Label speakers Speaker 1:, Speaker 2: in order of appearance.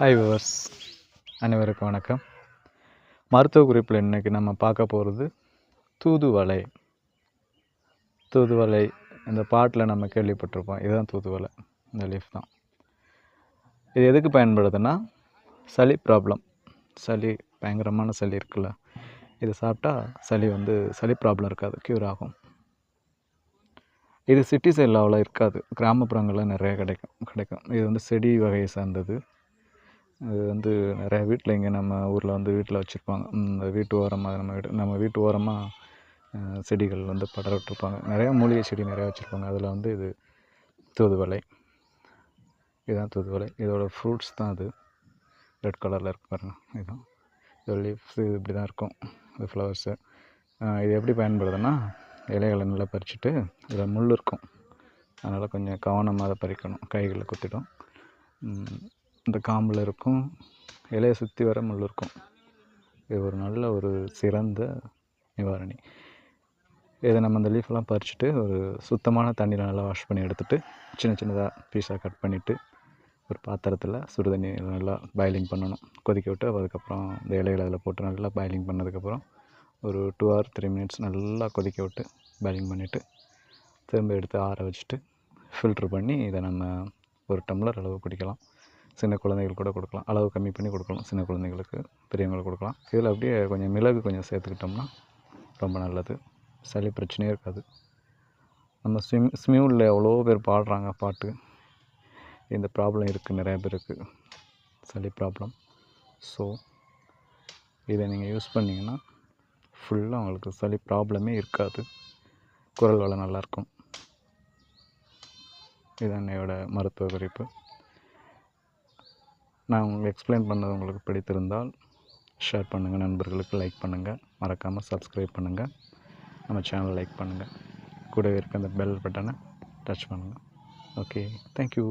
Speaker 1: Hi viewers அனைவருக்கும் வணக்கம். மருத்துவ குறிப்பில் இன்றைக்கி நம்ம பார்க்க போகிறது தூதுவளை. தூதுவளை இந்த பாட்டில் நம்ம கேள்விப்பட்டிருப்போம். இதுதான் தூதுவளை. இந்த லீஃப் தான். இது எதுக்கு பயன்படுதுன்னா சளி ப்ராப்ளம் சளி பயங்கரமான சளி இருக்குல்ல. இது சாப்பிட்டா சளி வந்து சளி ப்ராப்ளம் இருக்காது. க்யூர் ஆகும். இது சிட்டி சைடில் அவ்வளோ இருக்காது. கிராமப்புறங்களில் நிறைய கிடைக்கும். கிடைக்கும். இது வந்து செடி வகையை சார்ந்தது. இது வந்து நிறையா வீட்டில் இங்கே நம்ம ஊரில் வந்து வீட்டில் வச்சுருப்பாங்க. இந்த வீட்டு ஓரமாக நம்ம வீடு நம்ம வீட்டு ஓரமாக செடிகள் வந்து படர விட்டுருப்பாங்க நிறையா மூலிகை செடி நிறையா வச்சுருப்பாங்க. அதில் வந்து இது தூதுவளை. இதுதான் தூதுவளை. இதோட ஃப்ரூட்ஸ் தான் அது. ரெட் கலரில் இருக்கு பாருங்க. இதுதான். இதோட லீவ்ஸ் இப்படி தான் இருக்கும். இது ஃப்ளவர்ஸு. இது எப்படி பயன்படுதுன்னா இலைகளை நல்லா பறிச்சுட்டு இதில் முள் இருக்கும். அதனால் கொஞ்சம் கவனமாக அதை பறிக்கணும். கைகளில் குத்திடும். இந்த காம்பில் இருக்கும். இலையை சுற்றி வர முள் இருக்கும். இது ஒரு நல்ல ஒரு சிறந்த நிவாரணி. இதை நம்ம அந்த லீஃப்லாம் பறிச்சுட்டு ஒரு சுத்தமான தண்ணியில் நல்லா வாஷ் பண்ணி எடுத்துகிட்டு சின்ன சின்னதாக பீஸாக கட் பண்ணிவிட்டு ஒரு பாத்திரத்தில் சுடு தண்ணி நல்லா பாயிலிங் பண்ணணும். கொதிக்க விட்டு அதுக்கப்புறம் இந்த இலைகளை அதில் போட்டு நல்லா பாயிலிங் பண்ணதுக்கப்புறம் ஒரு டூ ஆர் த்ரீ மினிட்ஸ் நல்லா கொதிக்க விட்டு பாயிலிங் பண்ணிவிட்டு திரும்ப எடுத்து ஆற வச்சுட்டு ஃபில்ட்ரு பண்ணி இதை நம்ம ஒரு டம்ளர் அளவு குடிக்கலாம். சின்ன குழந்தைகள் கூட கொடுக்கலாம். அளவு கம்மி பண்ணி கொடுக்கலாம். சின்ன குழந்தைங்களுக்கு பெரியவங்களுக்கு கொடுக்கலாம். இதில் அப்படியே கொஞ்சம் மிளகு கொஞ்சம் சேர்த்துக்கிட்டோம்னா ரொம்ப நல்லது. சளி பிரச்சனையே இருக்காது. நம்ம ஸ்விம் ஸ்மியூலில் எவ்வளோ பேர் பாடுறாங்க பாட்டு. இந்த ப்ராப்ளம் இருக்குது நிறைய பேருக்கு. சளி ப்ராப்ளம். ஸோ இதை நீங்கள் யூஸ் பண்ணிங்கன்னா ஃபுல்லாக உங்களுக்கு சளி ப்ராப்ளமே இருக்காது. குரல் வளம் நல்லாயிருக்கும் இதுதான் என்னையோட மருத்துவ குறிப்பு. நான் உங்களுக்கு எக்ஸ்பிளைன் பண்ணது உங்களுக்கு பிடித்திருந்தால் ஷேர் பண்ணுங்கள் நண்பர்களுக்கு லைக் பண்ணுங்கள் மறக்காமல் சப்ஸ்கிரைப் பண்ணுங்கள் நம்ம சேனலை லைக் பண்ணுங்கள் கூடவே இருக்க அந்த பெல் பட்டனை டச் பண்ணுங்கள் ஓகே தேங்க்யூ